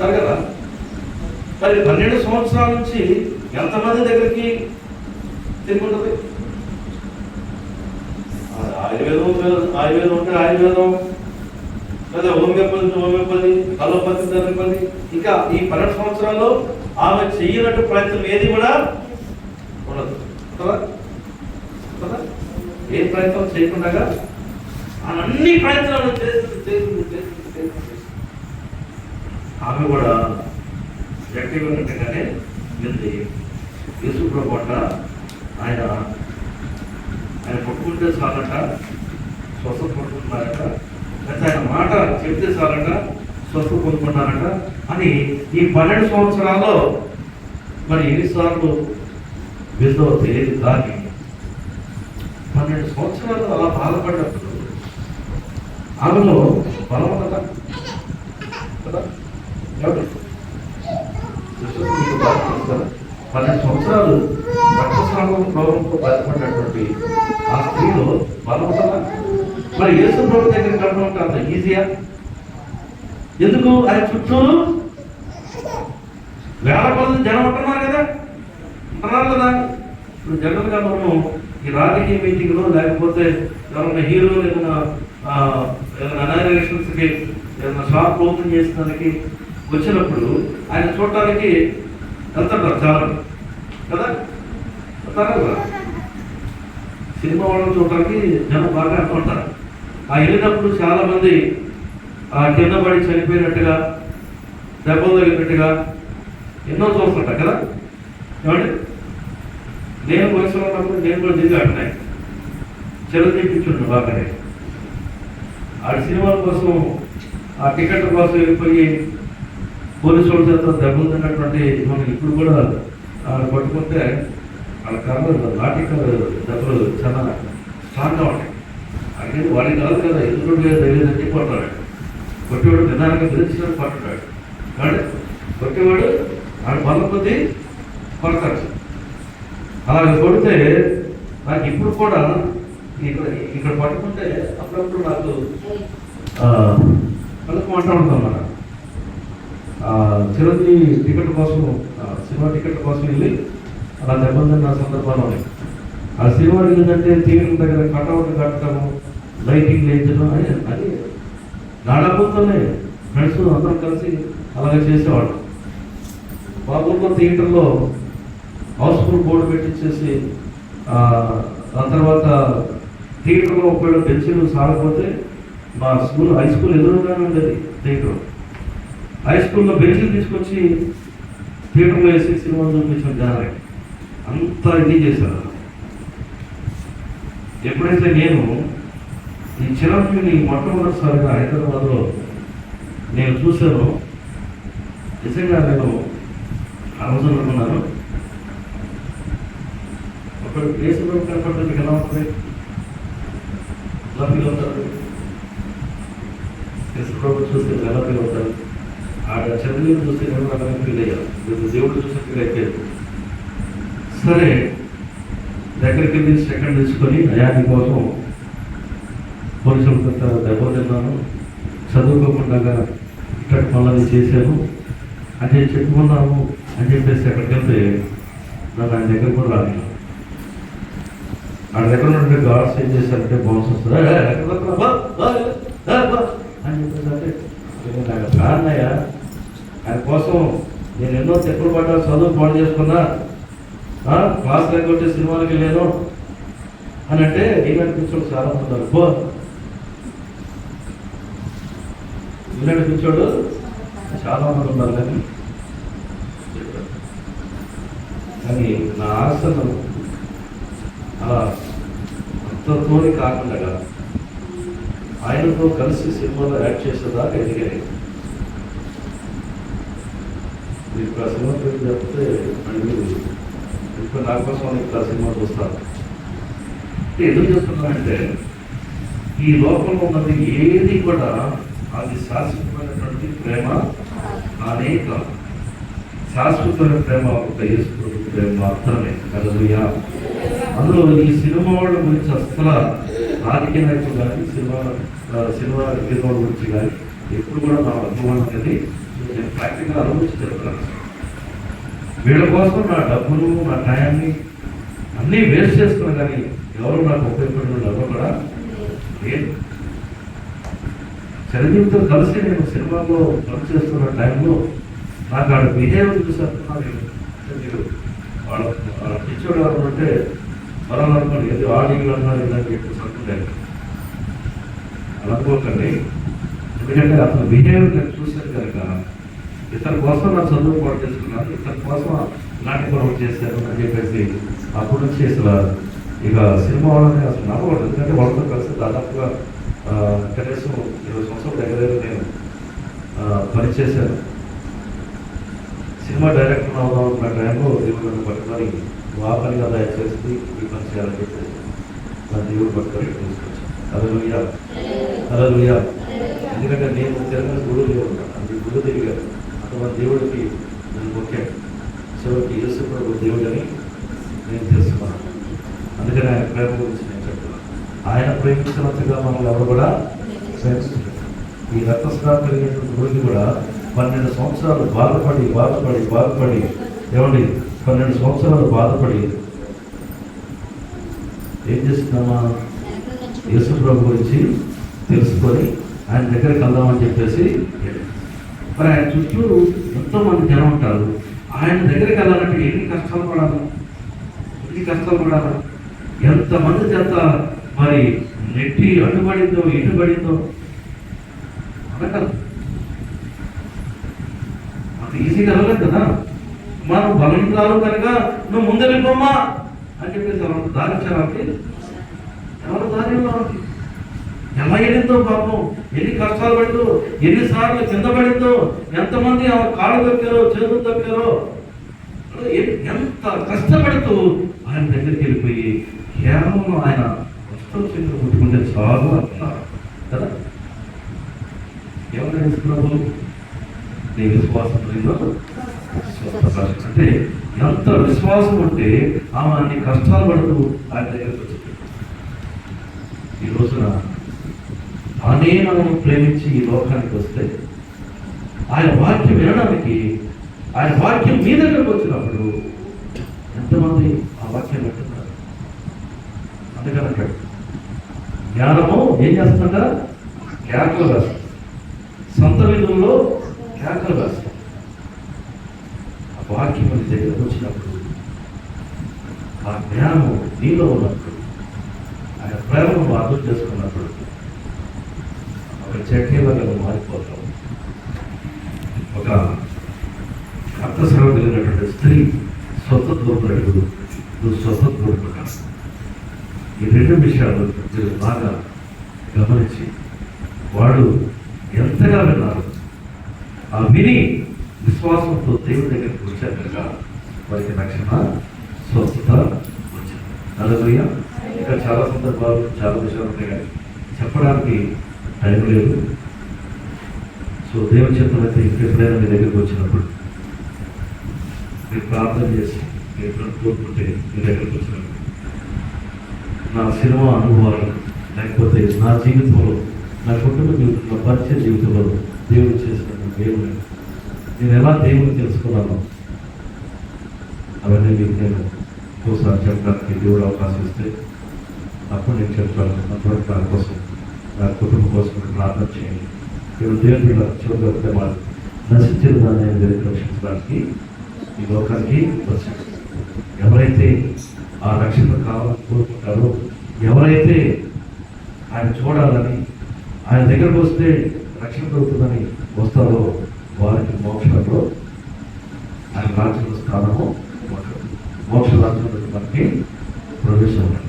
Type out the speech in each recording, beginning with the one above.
చెప్తారు కదా? మరి పన్నెండు సంవత్సరాల నుంచి ఎంతమంది దగ్గరికి తిరిగి ఉంటుంది? ఆయుర్వేదం ఆయుర్వేదం ఉంటే ఆయుర్వేదం. లేదా హోమియోపతి ఉంటే హోమియోపతి అలోపతి థెరపతి ఇంకా ఈ పన్నెండు సంవత్సరాల్లో ఆమె చెయ్యనట్టు ప్రయత్నం ఏది కూడా ఉండదు. కదా? కదా? ఏ ప్రయత్నం చేయకుండా అన్ని ప్రయత్నాలు చేస్తుంది చేస్తుంది చేస్తుంది చేస్తుంది. ఆమె కూడా వ్యక్తిగతంగానే వెళ్ళి ఉంది. యేసుప్రభు పట్ల ఆయన ఆయన పట్టుకుంటే చాలట స్వస్థ పట్టుకుంటున్నారట లేకపోతే ఆయన మాట చెప్తే చాలట స్వస్థ పొందుకున్నారట అని ఈ పన్నెండు సంవత్సరాల్లో మరి ఎన్నిసార్లు విధో తెలియదు కానీ పన్నెండు సంవత్సరాలు అలా బాధపడ్డప్పుడు ఆమెలో బలం కదా కదా పన్నెండు సంవత్సరాలు రక్తస్రావం రోగంతో బాధపడినటువంటి ఆ స్త్రీలో బలం మరి యేసు ప్రభు దగ్గర కలవడం అంటే అంత ఈజీయా ఎందుకు? ఆయన చుట్టూరు వేల కొలది జనం ఉంటున్నారు కదా? ఉంటున్నారు కదా? ఇప్పుడు జనరల్గా మనము ఈ రాజకీయ మీటింగ్లో లేకపోతే ఎవరైనా హీరోలు ఏదైనా ఆ, ఏదైనా అనాగరేషన్స్కి ఏదైనా షాప్ ఓపెన్ చేసిన దానికి వచ్చినప్పుడు ఆయన చూడటానికి వెళ్తుంటారు చాలా కదా? వెళ్తారా సినిమా వాళ్ళని చూడటానికి జనం బాగా వెళ్తుంటారు ఆ వెళ్ళినప్పుడు చాలామంది ఆ కింద పడి చనిపోయినట్టుగా దెబ్బలు తగినట్టుగా ఎన్నో చూస్తుంటా కదా? ఏమండి? నేను వయసులో ఉన్నప్పుడు నేను కూడా దిగి ఆడినాయి చిరంజీవి కూర్చుండు బాగానే ఆ సినిమాల కోసం ఆ టికెట్ కోసం వెళ్ళిపోయి పోలీసుల వాళ్ళ చేత దెబ్బలు మనం ఇప్పుడు కూడా ఆడ పట్టుకుంటే వాళ్ళ కర్రలు లాఠీ కర్ర దెబ్బలు చాలా స్ట్రాంగ్గా ఉంటాయి. అంటే వాడికి కాదు కదా ఎందుకు తెలియదని చెప్పి కొట్టాడు కొట్టేవాడు నిదానంగా బెదిరించినట్టు పట్టున్నాడు కానీ కొట్టేవాడు ఆడ బలం కొద్ది కొడతాడు. అలాగే కొడితే నాకు ఇప్పుడు కూడా ఇక్కడ ఇక్కడ పట్టుకుంటే అప్పుడప్పుడు నాకు కలుపు అంటూ ఉంటాం మన. చిరంజీవి టికెట్ కోసం సినిమా టికెట్ కోసం వెళ్ళి అలా దెబ్బతిన్న సందర్భాలు ఉన్నాయి. ఆ సినిమా ఏంటంటే థియేటర్ దగ్గర కటౌట్ కట్టడము లైటింగ్ వేయించడం అని అది. నాడకపోతేనే ఫ్రెండ్స్ అందరం కలిసి అలాగే చేసేవాళ్ళం. బాబుల్లో థియేటర్లో హౌస్ఫుల్ బోర్డు పెట్టించేసి ఆ తర్వాత థియేటర్లో ఒకవేళ బెంచీలు సాగకపోతే మా స్కూల్ హై స్కూల్ ఎదురుగానే ఉండేది థియేటర్. హై స్కూల్లో బెంచ్లు తీసుకొచ్చి థియేటర్లో వేసి సినిమా చూపించిన జారే అంత ఇది చేశారు. ఎప్పుడైతే నేను ఈ చిరంజీవిని మొట్టమొదటిసారిగా హైదరాబాద్లో నేను చూశాను నిజంగా నేను ఆ రోజు అనుకున్నాను ఒక దేశంలో కనపడితే మీకు ఎలా ఉంటుంది? ఎలా ఫీల్ అవుతారు? యశ్వ్రభు చూస్తే ఎలా ఫీల్ అవుతారు? ఆడ చంద్రుని చూస్తే నేను అలాగే ఫీల్ అయ్యాను దేవుడు చూస్తే ఫీల్ అయిపోయాడు సరే దగ్గరికి వెళ్ళి సెకండ్ తీసుకొని అయాని కోసం పోలీసుల కొంత దెబ్బ తిన్నాను చదువుకోకుండా ఇక్కడ మళ్ళీ చేశాను అంటే చెప్పుకున్నాము అని చెప్పేసి అక్కడికి వెళ్తే నన్ను ఆయన దగ్గర కూడా రాలేదు ఆ దగ్గర నుండి గాడ్స్ ఏం చేశారంటే బౌన్స్ వస్తుంది అని చెప్పేసి అంటే "నేను నాకు కారణయ్య దానికోసం నేను ఎన్నో చెప్పులు పడ్డా చదువు పాడు చేసుకున్నా క్లాస్ లేకపోతే సినిమాలకి వెళ్ళాను అని అంటే ఇలాంటి కూర్చోడు చాలా మంది ఉన్నారు బో ఇలాంటి పిచ్చోడు చాలా మంది ఉన్నారు కానీ చెప్పారు. కానీ నా ఆశను అలా అంతతోని కాకుండా ఆయనతో కలిసి సినిమాలో యాక్ట్ చేసేదాకా ఎదిగాయి మీకు ఆ సినిమా పేరు చెప్తే మళ్ళీ ఇప్పుడు నా కోసం ఇక్కడ ఆ సినిమా చూస్తారు. ఎందుకు చెప్తున్నానంటే ఈ లోకంలో ఉన్నది ఏది కూడా అది శాశ్వతమైనటువంటి ప్రేమ అనేక శాశ్వతమైన ప్రేమ ఒక యేసు ప్రేమ మాత్రమే. కలదుయా అందులో ఈ సినిమా వాళ్ళ గురించి అసలు రాజకీయ నాయకులు కానీ సినిమా సినిమా హీరోల గురించి కానీ ఎప్పుడు కూడా నా అనుభవం అనేది నేను ప్రాక్టికల్ అనుభవించి చెప్తున్నాను వీళ్ళ కోసం నా డబ్బులు నా టైంని అన్నీ వేస్ట్ చేసుకున్నా కానీ ఎవరు నాకు ఉపయోగపడిన డబ్బు కూడా లేదు. చిరంజీవితో కలిసి నేను సినిమాలో పనిచేస్తున్న టైంలో నాకు ఆడ బిహేవియర్ చూసాను మీరు వాళ్ళ వాళ్ళ పిచ్చోడు ఎవరు అంటే పరాలనుకోండి ఏదో ఆడియో అన్నారు ఇలా చెప్పేసి అనుకుంటాను అనుకోకండి. ఎందుకంటే అతను బిహేవియర్ నేను చూసి ఇతని కోసం నా చదువు పాటు చేసుకున్నాను ఇతని కోసం నాటకం పొరవ చేశాను అని చెప్పేసి అప్పటి నుంచి అసలు ఇక సినిమా వాళ్ళని అసలు నమ్మకూడదు. ఎందుకంటే వాళ్ళతో కలిసి దాదాపుగా కనీసం ఇరవై సంవత్సరాల దగ్గర దగ్గర నేను పనిచేశాను. సినిమా డైరెక్టర్ అవుదాం అనుకున్న టైంలో దేవుడు నన్ను పట్టుకొని నువ్వు ఆ చేసి ఈ పని చేయాలని చెప్పేసి నా దేవుడు పట్టుకొని తీసుకొచ్చాను అదలుయ్యా అదలుయ్యా ఎందుకంటే నేను తిరగని గురువు ఉంటాను అది గురువు దగ్గర దేవుడికి నేను ముఖ్యం చివరికి యేసు ప్రభు దేవుడని నేను తెలుసుకున్నాను. అందుకని ఆయన ప్రేమ గురించి నేను చెప్తున్నాను ఆయన ప్రేమించినంతగా మనల్ని ఎవరు కూడా ప్రేమిస్తున్నారు ఈ రక్తస్రావం కలిగినటువంటి గురించి కూడా పన్నెండు సంవత్సరాలు బాధపడి బాధపడి బాధపడి ఏమండి? పన్నెండు సంవత్సరాలు బాధపడి ఏం చేస్తున్నామా? యేసు ప్రభు గురించి తెలుసుకొని ఆయన దగ్గరికి వెళ్దామని చెప్పేసి మరి ఆయన చుట్టూ ఎంతో మంది జనం ఉంటారు. ఆయన దగ్గరికి వెళ్ళాలంటే ఎన్ని కష్టాలు పడాలి? ఎన్ని కష్టాలు పడాలి? ఎంతమంది చేత మరి నెట్టి అడ్డుపడిందో ఇటుపడిందో అనగలదు అంత ఈజీగా వెళ్ళలేదు కదా. మనం బలవంతురాలు కనుక నువ్వు ముందు వెళ్ళిపోమ్మా అని చెప్పేసి ఎవరు దారి ఇచ్చారు ఎవరు దారి ఎలా వెళ్ళిందో పాపం. ఎన్ని కష్టాలు పడిందో ఎన్నిసార్లు కింద పడిందో ఎంతమంది ఆ కాళ్ళు దొక్కారో చేతులు దొక్కారో ఎంత కష్టపడుతూ ఆయన దగ్గరికి వెళ్ళిపోయి కేవలం ఆయన వస్త్రం చేతులు కొట్టుకుంటే చాలు అంటున్నారు. కదా? ఎవరు తెలుసుకున్నావు నీ విశ్వాసం లేదో అంటే ఎంత విశ్వాసం ఉంటే ఆమె అన్ని కష్టాలు పడుతూ ఆయన దగ్గరికి వచ్చింది ఈ రోజున తానే మనము ప్రేమించి ఈ లోకానికి వస్తే ఆయన వాక్యం వినడానికి ఆయన వాక్యం మీ దగ్గరకు వచ్చినప్పుడు ఎంతమంది ఆ వాక్యం వింటున్నారు? అందుకని అంటాడు జ్ఞానము ఏం చేస్తుంట కేకలు వేస్తాం సొంత విధుల్లో కేకలు రాస్తాం ఆ వాక్యం మీ దగ్గరకు వచ్చినప్పుడు ఆ జ్ఞానము నీలో ఉన్నప్పుడు ఆయన ప్రేమను అర్థం చేసుకున్నప్పుడు ఒక మారిపోతాం. ఒక అర్థశ్రవం కలిగినటువంటి స్త్రీ స్వత దొరకడు నువ్వు స్వస్థత ఈ రెండు విషయాలు మీరు బాగా గమనించి వాడు ఎంతగా విన్నారు ఆ విని విశ్వాసంతో దేవుడి దగ్గరికి వచ్చారు కనుక వారికి రక్షణ స్వస్థత వచ్చింది. అలా ఇంకా చాలా సందర్భాలు చాలా విషయాలు ఉన్నాయి కానీ చెప్పడానికి టైం లేదు. సో దేవుని చెప్పినట్టు ఎప్పుడైనా మీ దగ్గరికి వచ్చినప్పుడు మీరు ప్రార్థన చేసి మీరు కోరుకుంటే మీ దగ్గరికి వచ్చినప్పుడు నా సినిమా అనుభవాలు లేకపోతే నా జీవితంలో నా కుటుంబ జీవితంలో పరిచయ జీవితంలో దేవుడు చేసిన దేవుడు. నేను ఎలా దేవుని తెలుసుకున్నాను అవన్నీ మీకు నేను ఒకసారి చెప్పడానికి దేవుడు అవకాశం ఇస్తే అప్పుడు నేను చెప్తాను. అప్పుడు దానికోసం వారి కుటుంబం కోసం ప్రార్థన చేయండి. దేవుడు దేవుని బిడ్డ చివరిగా వాళ్ళు నశించిన దాన్ని ఆయన రక్షించడానికి ఈ లోకానికి ఎవరైతే ఆ రక్షణ కావాలని కోరుకుంటారో ఎవరైతే ఆయన చూడాలని ఆయన దగ్గరకు వస్తే రక్షణ దొరుకుతుందని వస్తారో వారికి మోక్షంలో ఆయన రాజ్యంలో స్థానము మోక్ష రాజ్యంలో మనకి ప్రవేశం ఉంది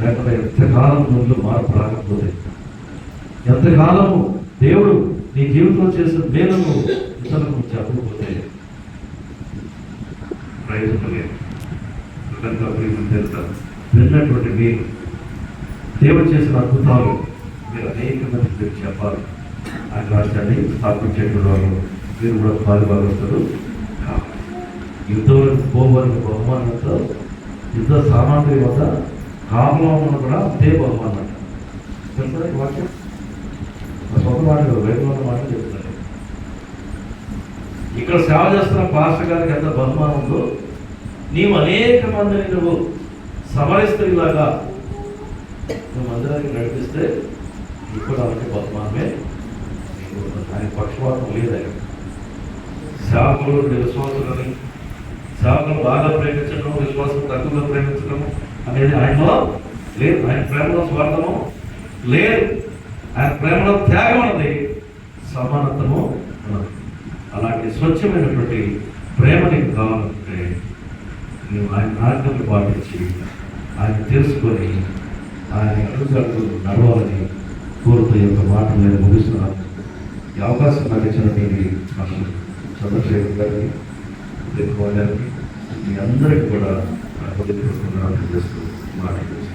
లేకపోతే ఎంతకాలం ముందు మార్పు రాకపోతే ఎంతకాలము దేవుడు నీ జీవితంలో చేసిన మేలును ఇతరులకు చెప్పకపోతే ప్రయోజనం విన్నటువంటి మీరు దేవుడు చేసిన అద్భుతాలు మీరు అనేక మంది మీరు చెప్పాలి. ఆ రాష్ట్రాన్ని స్థాపించేటువంటి వాళ్ళు మీరు కూడా పాల్గొనవస్తారు కావాలి. యుద్ధంలో పోవాలని బహుమానంతో యుద్ధ సామాగ్రి వద్ద కామలో ఉన్న కూడా అంతే బహుమానం. అంట వాక్యం. సొంత మాట కాదు బయట ఉన్న ఇక్కడ సేవ చేస్తున్న పాస్టర్ గారికి ఎంత బహుమానం ఉందో నీవు అనేక మందిని నువ్వు సమరిస్తులాగా నువ్వు మందిరానికి నడిపిస్తే ఇప్పుడు అలాంటి బహుమానమే ఆయన పక్షపాతం లేదు ఆయన. సేవకులు విశ్వాసులని సేవకులు బాగా ప్రేమించడం విశ్వాసం తక్కువగా ప్రేమించడం అనేది ఆయనలో లేదు. ఆయన ప్రేమలో స్వార్థము లేదు. ఆయన ప్రేమలో త్యాగం ఉన్నది. సమానత్వము ఉన్నది. అలాంటి స్వచ్ఛమైనటువంటి ప్రేమ నీకు కావాలంటే నువ్వు ఆయన ఆజ్ఞలు పాటించి ఆయన తెలుసుకొని ఆయన అడుగుజాడు నడవాలని కోరుతూ యొక్క మాటలు నేను ముగిస్తున్నాను. ఈ అవకాశం నాకు ఇచ్చినటువంటి నాకు చంద్రశేఖర్ గారికి ఎక్కువ గారికి మీ అందరికీ కూడా నా హృదయపూర్వకంగా చేస్తూ మాట్లాడుతున్నాను